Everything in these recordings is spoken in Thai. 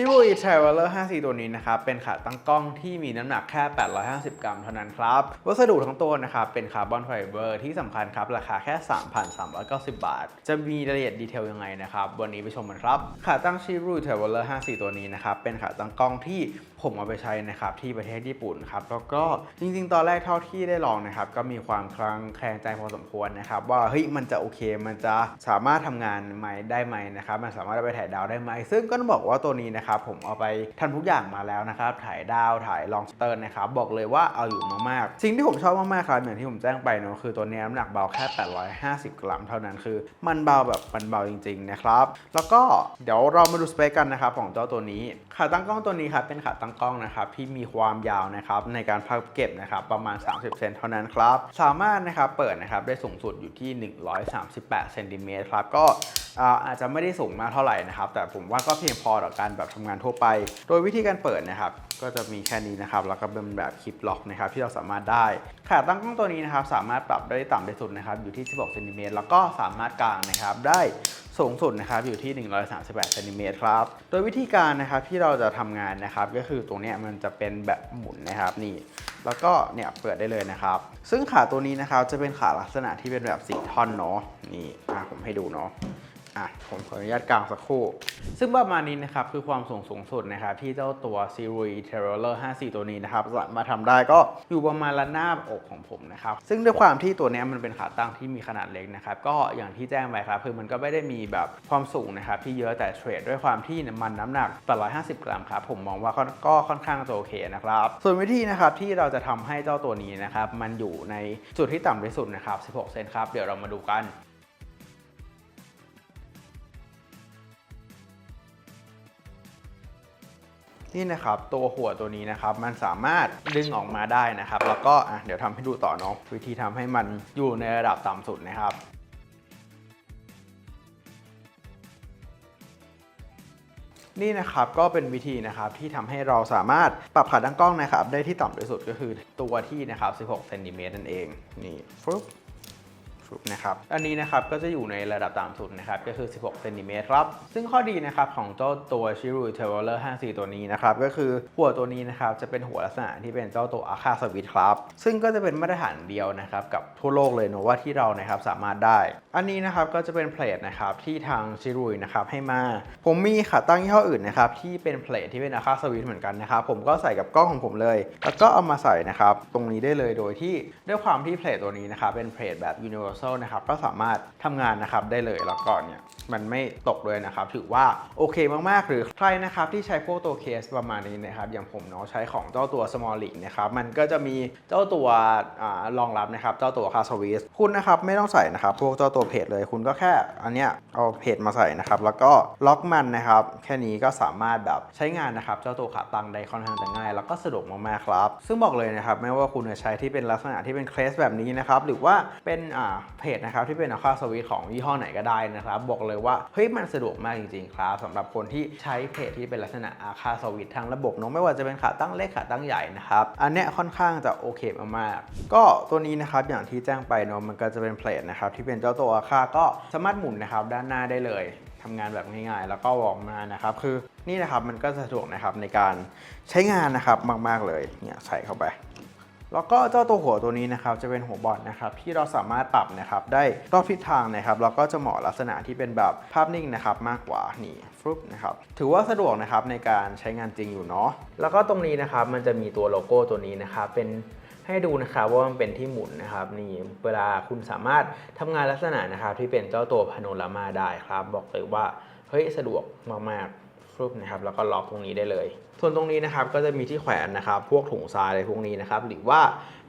Zero E Traveler 5C ตัวนี้นะครับเป็นขาตั้งกล้องที่มีน้ำหนักแค่ 850 กรัมเท่านั้นครับ วัสดุทั้งตัวนะครับเป็นคาร์บอนไฟเบอร์ที่สำคัญครับ ราคาแค่ 3,390 บาท จะมีรายละเอียดดีเทลยังไงนะครับ วันนี้ไปชมกันครับ ขาตั้ง Zero E Traveler 5C ตัวนี้นะครับเป็นขาตั้งกล้องที่ผมเอาไปใช้นะครับที่ประเทศญี่ปุ่นครับแล้วก็จริงๆ ตอนแรกเท่าที่ได้ลองนะครับก็มีความคลางแคลงใจพอสมควรนะครับว่าเฮ้ยมันจะโอเคมันจะสามารถทำงานไหมได้ไหมนะครับมันสามารถไปถ่ายดาวได้ไหม ซึ่งก็ต้องบอกว่าตัวนี้นะครับผมเอาไปทำทุกอย่างมาแล้วนะครับถ่ายดาวถ่ายลองสเตอร์นะครับบอกเลยว่าเอาอยู่มากๆสิ่งที่ผมชอบมากๆครับอย่างที่ผมแจ้งไปเนอะคือตัวนี้น้ำหนักเบาแค่ 850 กรัมเท่านั้นคือ มันเบาแบบมันเบาจริงๆนะครับแล้วก็เดี๋ยวเรามาดูสเปคกันนะครับของเจ้าตัวนี้ขาตั้งกล้องตัวนี้ครับเป็นขาตั้ง้งกล้องนะครับที่มีความยาวนะครับในการพับเก็บนะครับประมาณ 30 เซนเท่านั้นครับ สามารถนะครับเปิดนะครับได้สูงสุดอยู่ที่ 138 เซนติเมตรครับก็อาจจะไม่ได้สูงมากเท่าไหร่นะครับ แต่ผมว่าก็เพียงพอต่อการแบบทำงานทั่วไป โดยวิธีการเปิดนะครับ ก็จะมีแค่นี้นะครับ แล้วก็เป็นแบบคลิปล็อกนะครับที่เราสามารถได้ขาตั้งกล้องตัวนี้นะครับ สามารถปรับได้ต่ำที่สุดนะครับอยู่ที่ 16เซนติเมตรแล้วก็สามารถกางนะครับได้ สูงสุดนะครับอยู่ที่ 138เซนติเมตรครับ โดยวิธีการนะครับที่เราจะทำงานนะครับ ก็คือตรงนี้มันจะเป็นแบบหมุนนะครับนี่ แล้วก็เนี่ยเปิดได้เลยนะครับ ซึ่งขาตัวนี้นะครับจะเป็นขาลักษณะที่เป็นแบบสีท่อนเนาะนี่ผมให้ดูเนาะ อะผมขออนุญาตกลางสักครู่ ซึ่งประมาณนี้นะครับ คือความสูงสูงสุดนะครับ ที่เจ้าตัว s e r i t e r r e r 54 ตัวนี้นะครับสามารถทำได้ก็อยู่ประมาณระนาบอกของผมนะครับ ซึ่งด้วยความที่ตัวนี้มันเป็นขาตั้งที่มีขนาดเล็กนะครับ ก็อย่างที่แจ้งไปครับคือมันก็ไม่ได้มีแบบความสูงนะครับที่เยอะแต่เทรดด้วยความที่มันน้ำหนัก 850 กรัมครับผมมองว่าก็ก็ค่อนข้างจะโอเคนะครับส่วนวิธีนะครับที่เราจะทำให้เจ้าตัวนี้นะครับมันอยู่ในจุดที่ต่ำที่สุดนะครับ 16 เซนครับเดี๋ยวเรามาดูกัน นี่นะครับตัวหัวตัวนี้นะครับมันสามารถดึงออกมาได้นะครับ แล้วก็อะเดี๋ยวทำให้ดูต่อเนาะวิธีทำให้มันอยู่ในระดับต่ำสุดนะครับนี่นะครับก็เป็นวิธีนะครับที่ทำให้เราสามารถปรับขาตั้งกล้องนะครับได้ที่ต่ำที่สุดก็คือตัวที่นะครับ 16 เซนติเมตรนั่นเอง นี่ฟึบ นะครับอันนี้นะครับก็จะอยู่ในระดับต่ำสุดนะครับก็คือ 16เซนติเมตรครับซึ่งข้อดีนะครับของเจ้าตัว Shiru Traveler 54 ตัวนี้นะครับก็คือหัวตัวนี้นะครับจะเป็นหัวลักษณะที่เป็นเจ้าตัว Aka Switch ครับซึ่งก็จะเป็นมาตรฐานเดียวนะครับกับทั่วโลกเลยเนะว่าที่เรานะครับสามารถได้ อันนี้นะครับก็จะเป็นเพลทนะครับที่ทาง Shiru นะครับให้มา ผมมีขาตั้งยี่ห้ออื่นนะครับที่เป็นเพลทที่เป็น Aka Switch เหมือนกันนะครับผมก็ใส่กับกล้องของผมเลย แล้วก็เอามาใส่นะครับตรงนี้ได้เลยโดยที่ด้วยความที่เพลทตัวนี้นะครับเป็นเพลทแบบ universal นะครับก็สามารถทำงานนะครับได้เลยแล้วก็เนี่ยมันไม่ตกเลยนะครับ ถือว่าโอเคมากๆ หรือใครนะครับที่ใช้พวกตัวเคสประมาณนี้นะครับอย่างผมเนาะใช้ของเจ้าตัว small l i n นะครับมันก็จะมีเจ้าตัวอรองรับนะครับเจ้าตัว c a s w i s คุณนะครับไม่ต้องใส่นะครับพวกเจ้าตัวเพจเลยคุณก็แค่อันเนี้ยเอาเพจมาใส่นะครับแล้วก็ล็อกมันนะครับแค่นี้ก็สามารถแบบใช้งานนะครับเจ้าตัวขาตั้งได้ค่อนข้างจะง่ายแล้วก็สะดวกมากๆครับ ซึ่งบอกเลยนะครับไม่ว่าคุณจะใช้ที่เป็นลักษณะที่เป็นเคสแบบนี้นะครับหรือว่าเป็นอ่าเพจนะครับที่เป็นอาคาสวิตของยี่ห้อไหนก็ได้นะครับ บอกเลยว่าเฮ้ยมันสะดวกมากจริงๆครับสำหรับคนที่ใช้เพจที่เป็นลักษณะอาคาสวิตทางระบบเนอะไม่ว่าจะเป็นขาตั้งเล็กขาตั้งใหญ่นะครับอันเนี้ยค่อนข้างจะโอเคมากๆก็ตัวนี้นะครับอย่างที่แจ้งไปเนอะมันก็จะเป็นเพจนะครับที่เป็นเจ้าตัวอาคาก็สามารถหมุนนะครับด้านหน้าได้เลยทำงานแบบง่ายๆ แล้วก็วออกมานะครับ คือนี่นะครับมันก็สะดวกนะครับในการใช้งานนะครับมาก ๆเลยเนี่ยใส่เข้าไป แล้วก็เจ้าตัวหัวตัวนี้นะครับจะเป็นหัวบอลนะครับที่เราสามารถปรับนะครับได้รอบทิศทางนะครับแล้วก็จะเหมาะลักษณะที่เป็นแบบภาพนิ่งนะครับมากกว่านี่ฟลุปนะครับถือว่าสะดวกนะครับในการใช้งานจริงอยู่เนาะแล้วก็ตรงนี้นะครับมันจะมีตัวโลโก้ตัวนี้นะครับเป็นให้ดูนะครับว่ามันเป็นที่หมุนนะครับนี่เวลาคุณสามารถทำงานลักษณะนะครับ ที่เป็นเจ้าตัวพาโนรามาได้ครับ บอกเลยว่าเฮ้ยสะดวกมากๆฟลุปนะครับ แล้วก็ล็อกตรงนี้ได้เลย ส่วนตรงนี้นะครับก็จะมีที่แขวนนะครับพวกถุงทรายอะไรพวกนี้นะครับหรือว่า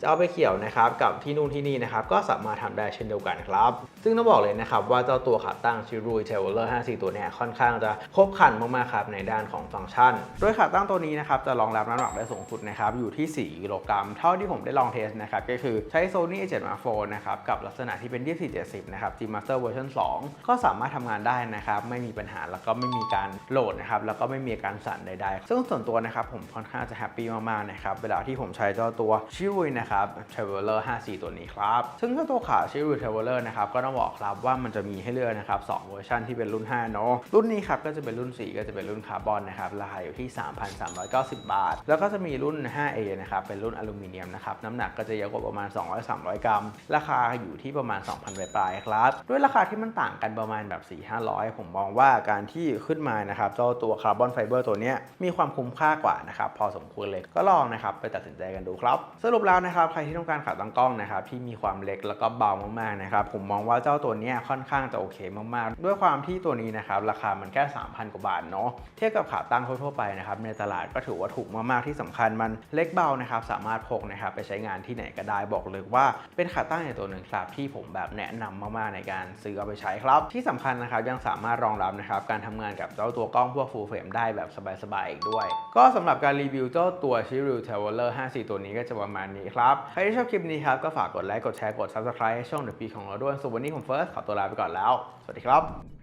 จะเอาไปเกี่ยวนะครับกับที่นู่นที่นี่นะครับก็สามารถทำได้เช่นเดียวกันครับซึ่งต้องบอกเลยนะครับว่าเจ้าตัวขาตั้ง s h i r u t a i l e r 54 ตัวเนี้ค่อนข้างจะครบครันมากๆครับในด้านของฟังก์ชัน โดยขาตั้งตัวนี้นะครับจะรองรับน้ำหนักได้สูงสุดนะครับอยู่ที่ 4 กิโลกรัม เท่าที่ผมได้ลองเทสนะครับก็คือใช้ Sony A7 Mark IV นะครับกับลักษณะที่เป็น 2470 นะครับ G Master Version 2 ก็สามารถทำงานได้นะครับไม่มีปัญหาแล้วก็ไม่มีการโหลดนะครับแล้วก็ไม่มีอาการสั่นใดๆซึ่งส่วนตัวนะครับผมค่อนข้างจะแฮปปี้มากๆนะครับเวลาที่ผมใช้เจ้าตัวชิรุยนะครับ Traveler 54 ตัวนี้ครับซึ่งเจ้าตัวขาชิรุย Traveler นะครับก็ต้องบอกครับว่ามันจะมีให้เลือกนะครับ2เวอร์ชันที่เป็นรุ่น5เนาะรุ่นนี้ครับก็จะเป็นรุ่น 4 ก็จะเป็นรุ่นคาร์บอนนะครับราคาอยู่ที่ 3,390 บาท แล้วก็จะมีรุ่น 5A นะครับเป็นรุ่นอลูมิเนียมนะครับน้ำหนักก็จะเยอะกว่าประมาณ 200-300 กรัม ราคาอยู่ที่ประมาณ 2,000ปลายๆครับด้วยราคาที่มันต่างกันประมาณแบบ 4-500 ผมมองว่าการที่ขึ้นมานะครับเจ้าตัวคาร์บอนไฟเบอร์ตัวนี้มีความคุ้มค่ากว่านะครับพอสมควรเลยก็ลองนะครับไปตัดสินใจกันดูครับ สรุปแล้วนะครับใครที่ต้องการขาตั้งกล้องนะครับที่มีความเล็กแล้วก็เบามากๆนะครับผมมองว่าเจ้าตัวนี้ค่อนข้างจะโอเคมากๆ ด้วยความที่ตัวนี้นะครับราคามันแค่ 3,000 กว่าบาทเนาะเทียบกับขาตั้งทั่วๆไปนะครับในตลาดก็ถือว่าถูกมากๆที่สำคัญมันเล็กเบานะครับสามารถพกนะครับไปใช้งานที่ไหนก็ได้บอกเลยว่าเป็นขาตั้งในตัวหนึ่งครับที่ผมแบบแนะนำมากๆในการซื้อเอาไปใช้ครับ ที่สำคัญนะครับยังสามารถรองรับนะครับการทำงานกับเจ้าตัวกล้องพวก full frame ได้แบบสบายๆอีกด้วยก็สำหรับการรีวิวเจ้าตัวชิริวเทเวลเลอร์54 ตัวนี้ก็จะประมาณนี้ครับ ใครที่ชอบคลิปนี้ครับ ก็ฝากกดไลค์ กดแชร์ กด subscribe ให้ช่อง The P ของเราด้วยส่วนวันนี้ผมเฟิร์สขอตัวลาไปก่อนแล้ว สวัสดีครับ